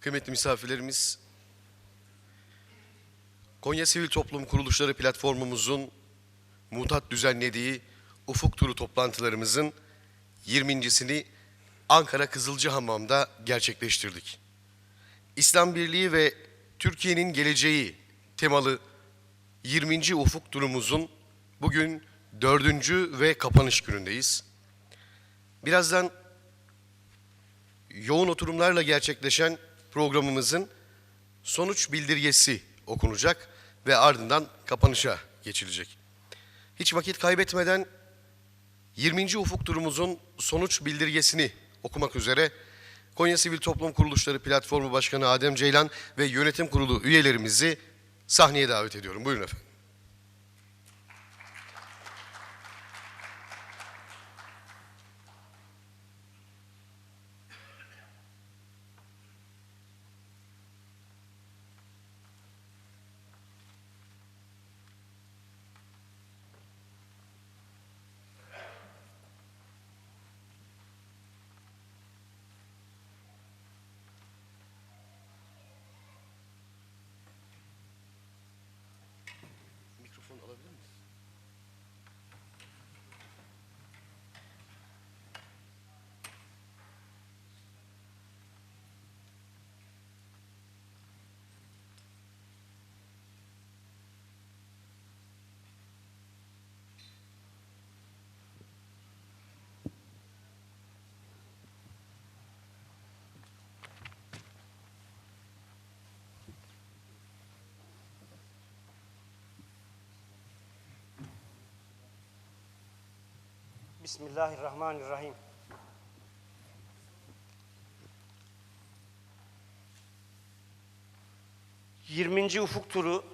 Kıymetli misafirlerimiz, Konya Sivil Toplum Kuruluşları platformumuzun mutat düzenlediği Ufuk Turu toplantılarımızın 20.sini Ankara Kızılcahamam'da gerçekleştirdik. İslam Birliği ve Türkiye'nin geleceği temalı 20. Ufuk Turumuzun bugün dördüncü ve kapanış günündeyiz. Birazdan yoğun oturumlarla gerçekleşen programımızın sonuç bildirgesi okunacak ve ardından kapanışa geçilecek. Hiç vakit kaybetmeden 20. ufuk turumuzun sonuç bildirgesini okumak üzere Konya Sivil Toplum Kuruluşları Platformu Başkanı Adem Ceylan ve yönetim kurulu üyelerimizi sahneye davet ediyorum. Buyurun efendim. Bismillahirrahmanirrahim. Yirminci Ufuk Turu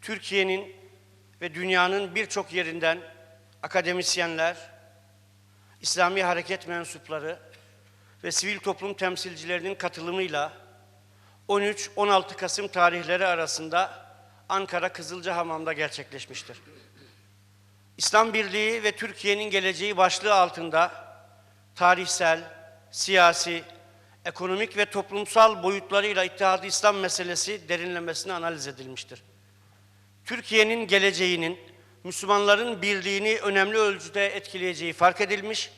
Türkiye'nin ve dünyanın birçok yerinden akademisyenler, İslami hareket mensupları ve sivil toplum temsilcilerinin katılımıyla 13-16 Kasım tarihleri arasında Ankara Kızılcahamam'da gerçekleşmiştir. İslam Birliği ve Türkiye'nin geleceği başlığı altında tarihsel, siyasi, ekonomik ve toplumsal boyutlarıyla İttihat-ı İslam meselesi derinlemesine analiz edilmiştir. Türkiye'nin geleceğinin Müslümanların birliğini önemli ölçüde etkileyeceği fark edilmiş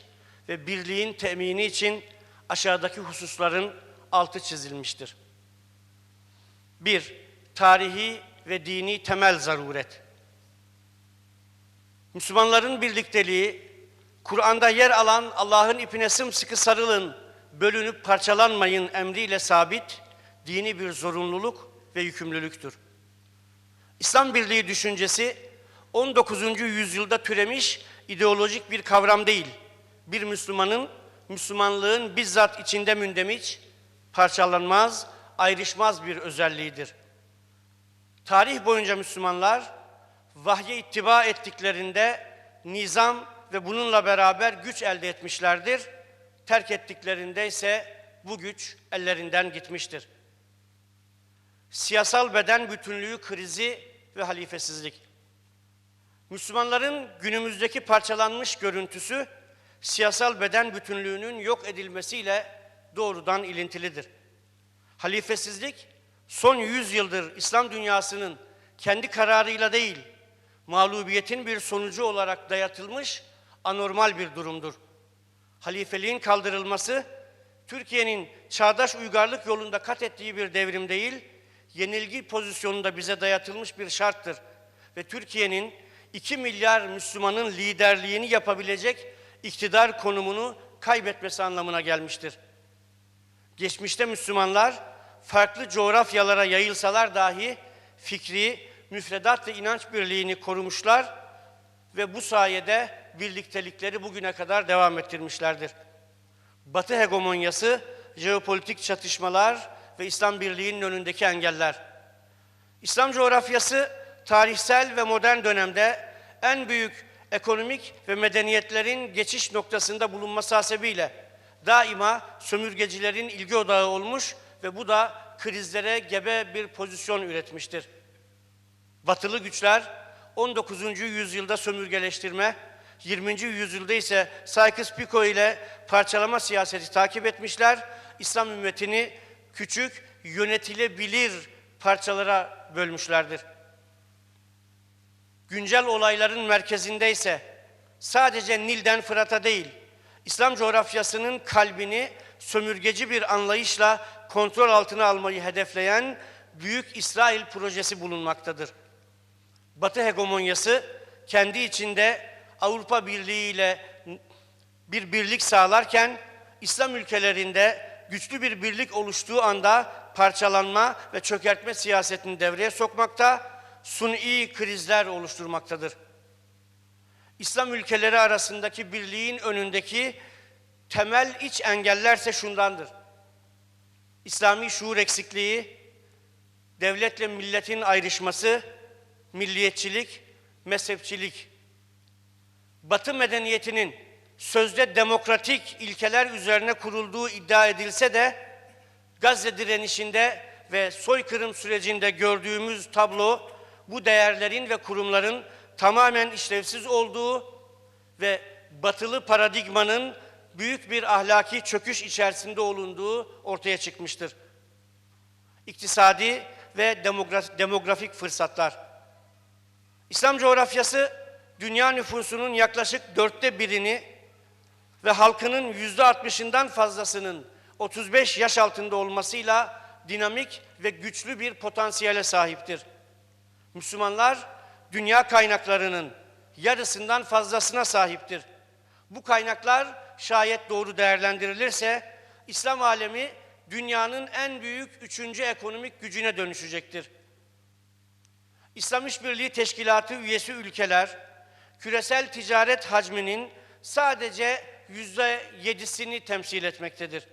ve birliğin temini için aşağıdaki hususların altı çizilmiştir. 1. Tarihi ve dini temel zaruret. Müslümanların birlikteliği, Kur'an'da yer alan Allah'ın ipine sımsıkı sarılın, bölünüp parçalanmayın emriyle sabit, dini bir zorunluluk ve yükümlülüktür. İslam birliği düşüncesi 19. yüzyılda türemiş ideolojik bir kavram değil, bir Müslümanın Müslümanlığın bizzat içinde mündemiş, parçalanmaz, ayrışmaz bir özelliğidir. Tarih boyunca Müslümanlar vahye ittiba ettiklerinde nizam ve bununla beraber güç elde etmişlerdir. Terk ettiklerinde ise bu güç ellerinden gitmiştir. Siyasal beden bütünlüğü krizi ve halifesizlik. Müslümanların günümüzdeki parçalanmış görüntüsü siyasal beden bütünlüğünün yok edilmesiyle doğrudan ilintilidir. Halifesizlik son yüz yıldır İslam dünyasının kendi kararıyla değil, mağlubiyetin bir sonucu olarak dayatılmış anormal bir durumdur. Halifeliğin kaldırılması, Türkiye'nin çağdaş uygarlık yolunda kat ettiği bir devrim değil, yenilgi pozisyonunda bize dayatılmış bir şarttır. Ve Türkiye'nin 2 milyar Müslümanın liderliğini yapabilecek iktidar konumunu kaybetmesi anlamına gelmiştir. Geçmişte Müslümanlar farklı coğrafyalara yayılsalar dahi fikri, müfredat ve inanç birliğini korumuşlar ve bu sayede birliktelikleri bugüne kadar devam ettirmişlerdir. Batı hegemonyası, jeopolitik çatışmalar ve İslam birliğinin önündeki engeller. İslam coğrafyası tarihsel ve modern dönemde en büyük ekonomik ve medeniyetlerin geçiş noktasında bulunması hasebiyle daima sömürgecilerin ilgi odağı olmuş ve bu da krizlere gebe bir pozisyon üretmiştir. Batılı güçler 19. yüzyılda sömürgeleştirme, 20. yüzyılda ise Sykes-Picot ile parçalama siyaseti takip etmişler. İslam ümmetini küçük, yönetilebilir parçalara bölmüşlerdir. Güncel olayların merkezinde ise sadece Nil'den Fırat'a değil, İslam coğrafyasının kalbini sömürgeci bir anlayışla kontrol altına almayı hedefleyen Büyük İsrail projesi bulunmaktadır. Batı hegemonyası kendi içinde Avrupa Birliği ile bir birlik sağlarken İslam ülkelerinde güçlü bir birlik oluştuğu anda parçalanma ve çökertme siyasetini devreye sokmakta, suni krizler oluşturmaktadır. İslam ülkeleri arasındaki birliğin önündeki temel iç engellerse şundandır. İslami şuur eksikliği, devletle milletin ayrışması, milliyetçilik, mezhepçilik. Batı medeniyetinin sözde demokratik ilkeler üzerine kurulduğu iddia edilse de Gazze direnişinde ve soykırım sürecinde gördüğümüz tablo bu değerlerin ve kurumların tamamen işlevsiz olduğu ve batılı paradigmanın büyük bir ahlaki çöküş içerisinde olunduğu ortaya çıkmıştır. İktisadi ve demogra- demografik fırsatlar. İslam coğrafyası dünya nüfusunun yaklaşık dörtte birini ve halkının yüzde altmışından fazlasının 35 yaş altında olmasıyla dinamik ve güçlü bir potansiyele sahiptir. Müslümanlar dünya kaynaklarının yarısından fazlasına sahiptir. Bu kaynaklar şayet doğru değerlendirilirse İslam alemi dünyanın en büyük üçüncü ekonomik gücüne dönüşecektir. İslam İşbirliği Teşkilatı üyesi ülkeler küresel ticaret hacminin sadece yüzde yedisini temsil etmektedir.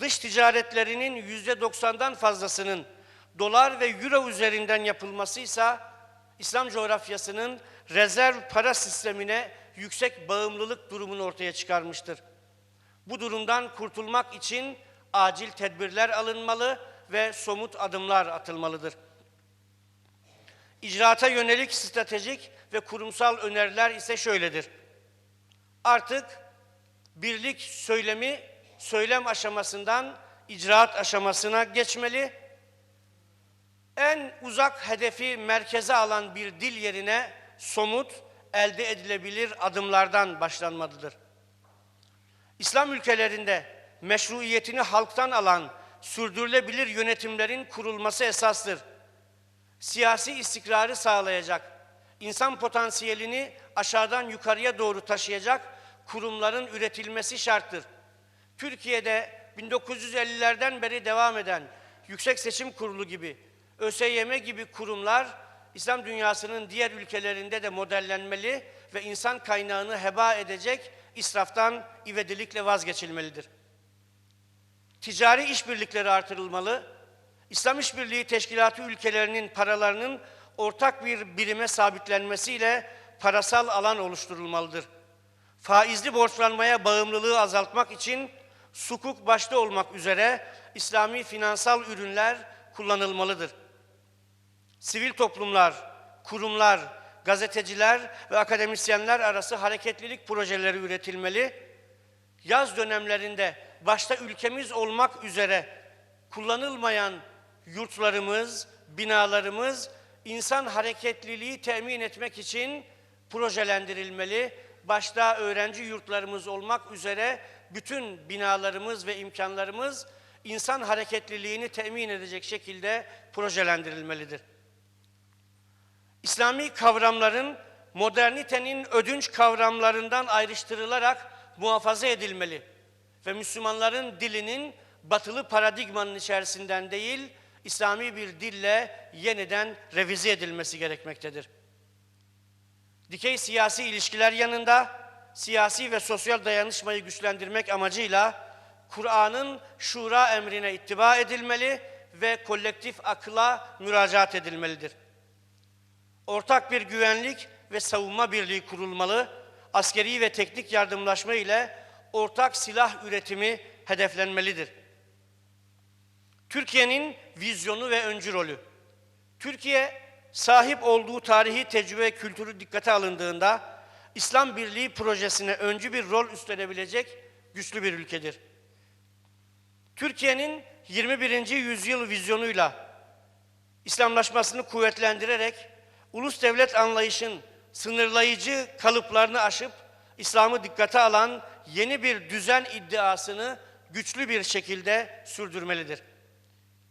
Dış ticaretlerinin yüzde doksandan fazlasının dolar ve euro üzerinden yapılması ise İslam coğrafyasının rezerv para sistemine yüksek bağımlılık durumunu ortaya çıkarmıştır. Bu durumdan kurtulmak için acil tedbirler alınmalı ve somut adımlar atılmalıdır. İcraata yönelik stratejik ve kurumsal öneriler ise şöyledir. Artık birlik söylemi söylem aşamasından icraat aşamasına geçmeli. En uzak hedefi merkeze alan bir dil yerine somut, elde edilebilir adımlardan başlanmalıdır. İslam ülkelerinde meşruiyetini halktan alan sürdürülebilir yönetimlerin kurulması esastır. Siyasi istikrarı sağlayacak, insan potansiyelini aşağıdan yukarıya doğru taşıyacak kurumların üretilmesi şarttır. Türkiye'de 1950'lerden beri devam eden Yüksek Seçim Kurulu gibi, ÖSYM gibi kurumlar İslam dünyasının diğer ülkelerinde de modellenmeli ve insan kaynağını heba edecek israftan ivedilikle vazgeçilmelidir. Ticari işbirlikleri artırılmalı, İslam İşbirliği Teşkilatı ülkelerinin paralarının ortak bir birime sabitlenmesiyle parasal alan oluşturulmalıdır. Faizli borçlanmaya bağımlılığı azaltmak için sukuk başta olmak üzere İslami finansal ürünler kullanılmalıdır. Sivil toplumlar, kurumlar, gazeteciler ve akademisyenler arası hareketlilik projeleri üretilmeli. Yaz dönemlerinde başta ülkemiz olmak üzere kullanılmayan yurtlarımız, binalarımız insan hareketliliği temin etmek için projelendirilmeli. Başta öğrenci yurtlarımız olmak üzere bütün binalarımız ve imkanlarımız insan hareketliliğini temin edecek şekilde projelendirilmelidir. İslami kavramların modernitenin ödünç kavramlarından ayrıştırılarak muhafaza edilmeli ve Müslümanların dilinin batılı paradigmanın içerisinden değil, İslami bir dille yeniden revize edilmesi gerekmektedir. Dikey siyasi ilişkiler yanında siyasi ve sosyal dayanışmayı güçlendirmek amacıyla Kur'an'ın şura emrine ittiba edilmeli ve kolektif akıla müracaat edilmelidir. Ortak bir güvenlik ve savunma birliği kurulmalı, askeri ve teknik yardımlaşma ile ortak silah üretimi hedeflenmelidir. Türkiye'nin vizyonu ve öncü rolü. Türkiye sahip olduğu tarihi tecrübe ve kültürü dikkate alındığında İslam Birliği projesine öncü bir rol üstlenebilecek güçlü bir ülkedir. Türkiye'nin 21. yüzyıl vizyonuyla İslamlaşmasını kuvvetlendirerek ulus devlet anlayışın sınırlayıcı kalıplarını aşıp İslam'ı dikkate alan yeni bir düzen iddiasını güçlü bir şekilde sürdürmelidir.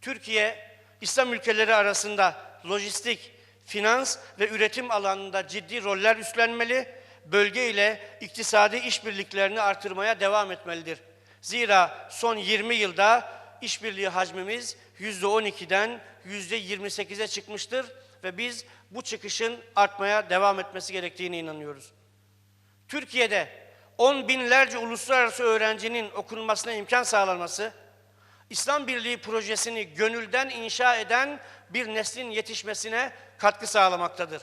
Türkiye, İslam ülkeleri arasında lojistik, finans ve üretim alanında ciddi roller üstlenmeli, bölge ile iktisadi işbirliklerini artırmaya devam etmelidir. Zira son 20 yılda işbirliği hacmimiz %12'den %28'e çıkmıştır ve biz bu çıkışın artmaya devam etmesi gerektiğine inanıyoruz. Türkiye'de on binlerce uluslararası öğrencinin okunmasına imkan sağlanması, İslam Birliği projesini gönülden inşa eden bir neslin yetişmesine katkı sağlamaktadır.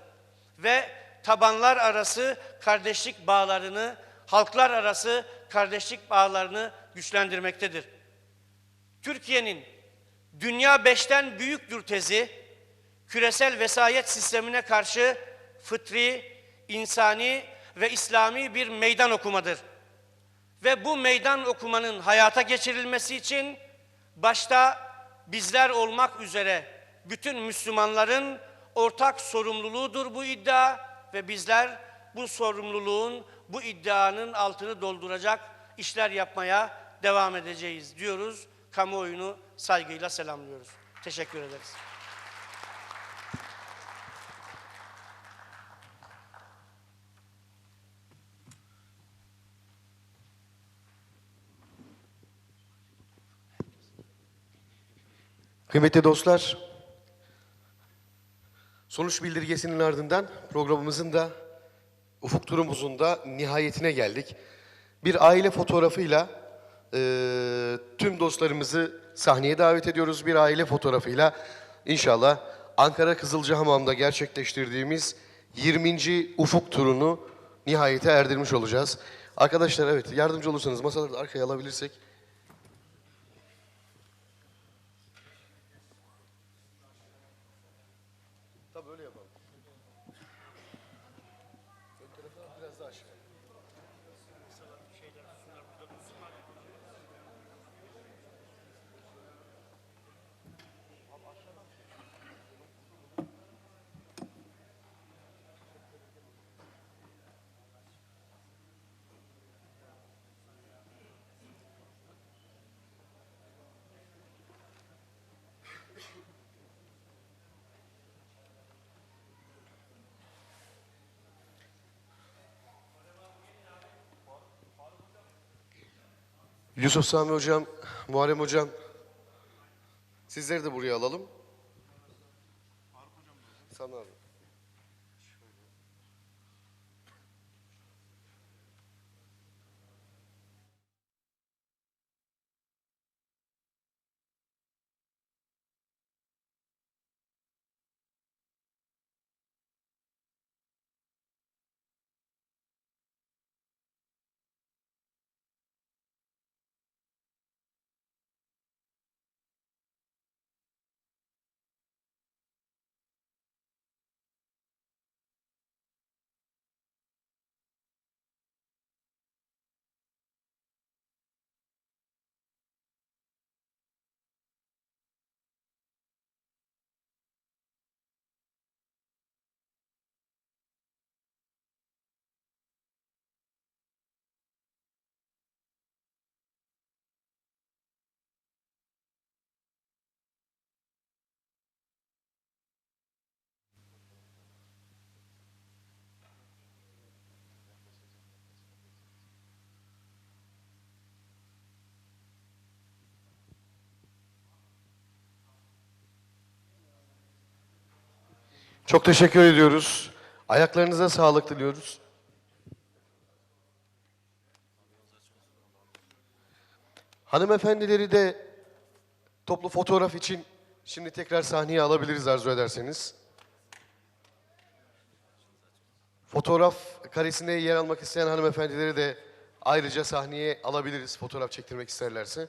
Ve tabanlar arası kardeşlik bağlarını, halklar arası kardeşlik bağlarını güçlendirmektedir. Türkiye'nin dünya beşten büyüktür tezi, küresel vesayet sistemine karşı fıtri, insani ve İslami bir meydan okumadır. Ve bu meydan okumanın hayata geçirilmesi için başta bizler olmak üzere bütün Müslümanların ortak sorumluluğudur bu iddia ve bizler bu sorumluluğun, bu iddianın altını dolduracak işler yapmaya devam edeceğiz diyoruz. Kamuoyunu saygıyla selamlıyoruz. Teşekkür ederiz. Kıymetli dostlar, sonuç bildirgesinin ardından programımızın da ufuk turumuzun da nihayetine geldik. Bir aile fotoğrafıyla eee, tüm dostlarımızı sahneye davet ediyoruz. Bir aile fotoğrafıyla inşallah Ankara Kızılcahamam'da gerçekleştirdiğimiz 20. ufuk turunu nihayete erdirmiş olacağız. Arkadaşlar evet yardımcı olursanız masaları da arkaya alabilirsek. Yusuf Sami Hocam, Muharrem Hocam, sizleri de buraya alalım. Sana abi. Çok teşekkür ediyoruz. Ayaklarınıza sağlık diliyoruz. Hanımefendileri de toplu fotoğraf için şimdi tekrar sahneye alabiliriz arzu ederseniz. Fotoğraf karesinde yer almak isteyen hanımefendileri de ayrıca sahneye alabiliriz fotoğraf çektirmek isterlerse.